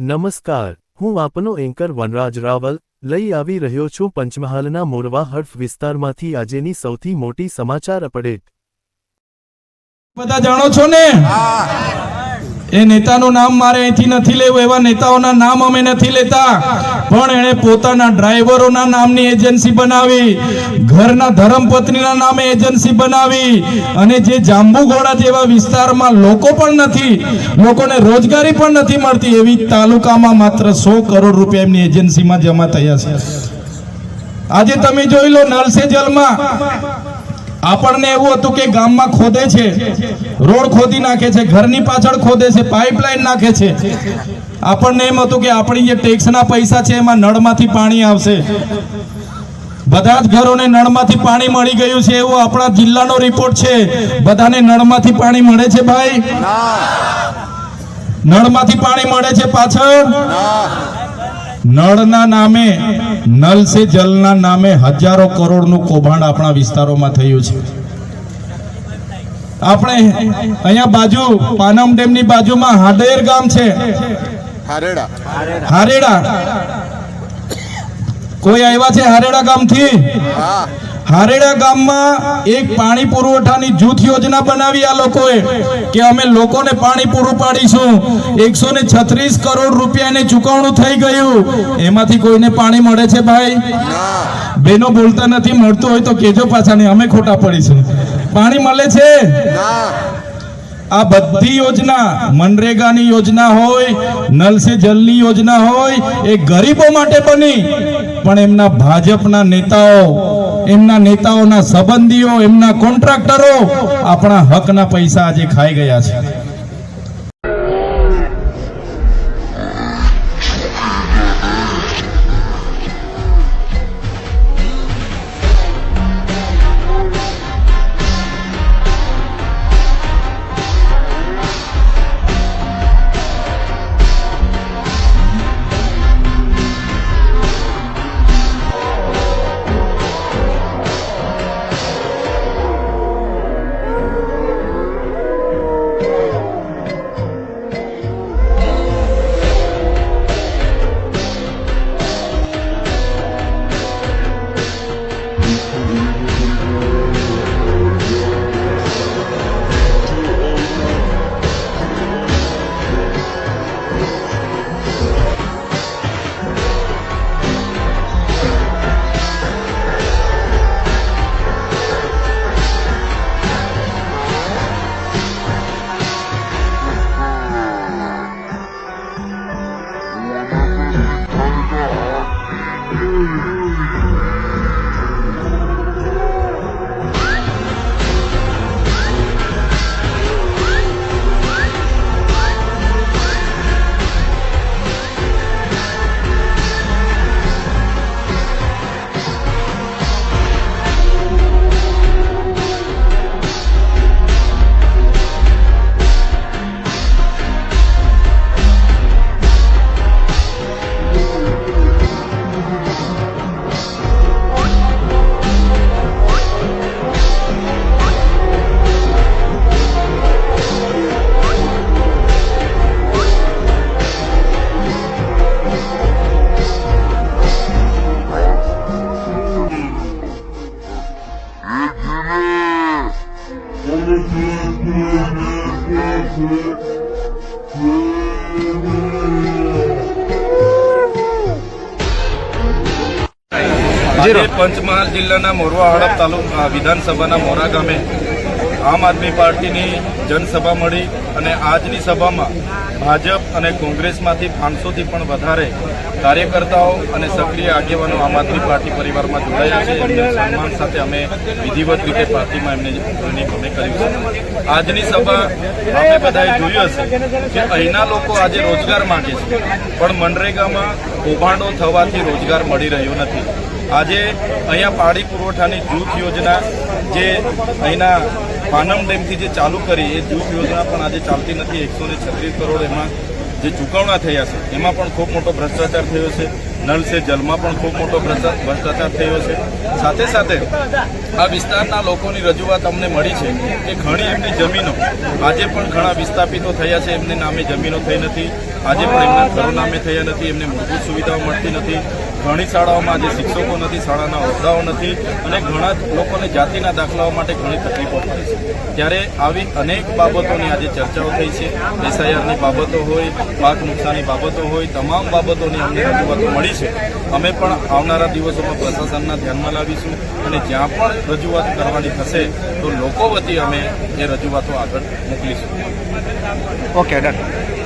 નમસ્કાર હું આપનો એન્કર વનરાજ રાવલ લઈ આવી રહ્યો છું પંચમહાલના મોરવા હર્ફ વિસ્તારમાંથી આજેની સૌથી મોટી સમાચાર અપડેટ. બધા જાણો છો ને? એ નેતાનું નામ મારે અહીંથી નથી લેવું, એવા નેતાઓના નામ અમે નથી લેતા. પણ એણે પોતાના ડ્રાઈવરોના નામની એજન્સી બનાવી, ઘરના ધર્મપત્નીના નામે એજન્સી બનાવી અને જે જાંબુઘોડા જેવા વિસ્તારમાં લોકો પણ નથી, લોકોને રોજગારી પણ નથી મળતી, એવી તાલુકામાં માત્ર સો કરોડ રૂપિયા એમની એજન્સીમાં જમા થયા છે. આજે તમે જોઈ લો નલસે જલમાં આપણને એવું હતું કે ગામમાં ખોદે છે રોડ ખોદી નાખે છે ઘરની પાછળ ખોદે છે પાઇપલાઇન નાખે છે. આપણને એમ હતું કે આપણી જે ટેક્સના પૈસા છે એમાં નળમાંથી પાણી આવશે. બધા જ ઘરોને નળમાંથી પાણી મળી ગયું છે એવો આપણા જિલ્લાનો રિપોર્ટ છે. બધાને નળમાંથી પાણી મળે છે ભાઈ? નળમાંથી પાણી મળે છે પાછળ? નળના નામે નલ સે જલના નામે હજારો કરોડનું કૌભાંડ આપણા વિસ્તારોમાં થયું છે. આપણે અહીંયા બાજુ પાનમ ડેમની બાજુમાં હાડેર ગામ છે. હારેડા. હારેડા. કોઈ આવ્યા છે હારેડા ગામથી? હા. હારેડા ગામમાં એક પાણી પુરવઠાની જૂથ યોજના બનાવી આ લોકોએ કે અમે લોકોને પાણી પૂરું પાડીશું. એકસો ને છત્રીસ કરોડ રૂપિયાની ચૂકવણું થઈ ગયું. એમાંથી કોઈને પાણી મળે છે ભાઈ? બેનો બોલતા નથી મળતું હોય તો કેજો પાછા અમે ખોટા પડીશું. પાણી મળે છે? આ બધી યોજના મનરેગાની યોજના હોય નલ સે જલની યોજના હોય, એ ગરીબો માટે બની. પણ એમના ભાજપના નેતાઓ, એમના નેતાઓના સંબંધીઓ, એમના કોન્ટ્રાક્ટરો આપણા હકના પૈસા આજે ખાઈ ગયા છે. આજે પંચમહાલ જિલ્લાના મોરવા હડપ તાલુકા વિધાનસભાના મોરા ગામે આમ આદમી પાર્ટીની જનસભા મળી અને આજની સભામાં ભાજપ અને કોંગ્રેસમાંથી પાંચસોથી પણ વધારે કાર્યકર્તાઓ અને સક્રિય આગેવાનો આમ આદમી પાર્ટી પરિવારમાં જોડાયા છે. એમને સન્માન સાથે અમે વિધિવત રીતે પાર્ટીમાં એમને અમે કર્યું છે. આજની સભા આપણે બધાએ જોયું હશે કે અહીંના લોકો આજે રોજગાર માંગે છે. પણ મનરેગામાં કૌભાંડો થવાથી રોજગાર મળી રહ્યો નથી. આજે અહીંયા પાણી પુરવઠાની જૂથ યોજના જે અહીંના પાનમ ડેમથી જે ચાલુ કરી, એ જૂથ યોજના પણ આજે ચાલતી નથી. એકસો ને છત્રીસ કરોડ એમાં જે ચૂકવણા થયા છે, એમાં પણ ખૂબ મોટો ભ્રષ્ટાચાર થયો છે. નળ છે, જલમાં પણ ખૂબ મોટો ભ્રષ્ટા- ભ્રષ્ટાચાર થયો છે. સાથે સાથે આ વિસ્તારના લોકોની રજૂઆત અમને મળી છે કે ઘણી એમની જમીનો, આજે પણ ઘણા વિસ્થાપિતો થયા છે. એમને નામે જમીનો થઈ નથી. આજે પણ એમના ઘરો નામે થયા નથી. એમને મૂળભૂત સુવિધાઓ મળતી નથી. ઘણી શાળાઓમાં આજે શિક્ષકો નથી, શાળાના હોદ્દાઓ નથી અને ઘણા લોકોને જાતિના દાખલાઓ માટે ઘણી તકલીફો પડે છે. ત્યારે આવી અનેક બાબતોની આજે ચર્ચાઓ થઈ છે. એસઆઈઆરની બાબતો હોય, પાક નુકસાનની બાબતો હોય, તમામ બાબતોની અમને રજૂઆતો મળી છે. અમે પણ આવનારા દિવસોમાં પ્રશાસનના ધ્યાનમાં લાવીશું અને જ્યાં પણ રજૂઆત કરવાની થશે, તો લોકો વતી અમે એ રજૂઆતો આગળ મોકલીશું. Okay done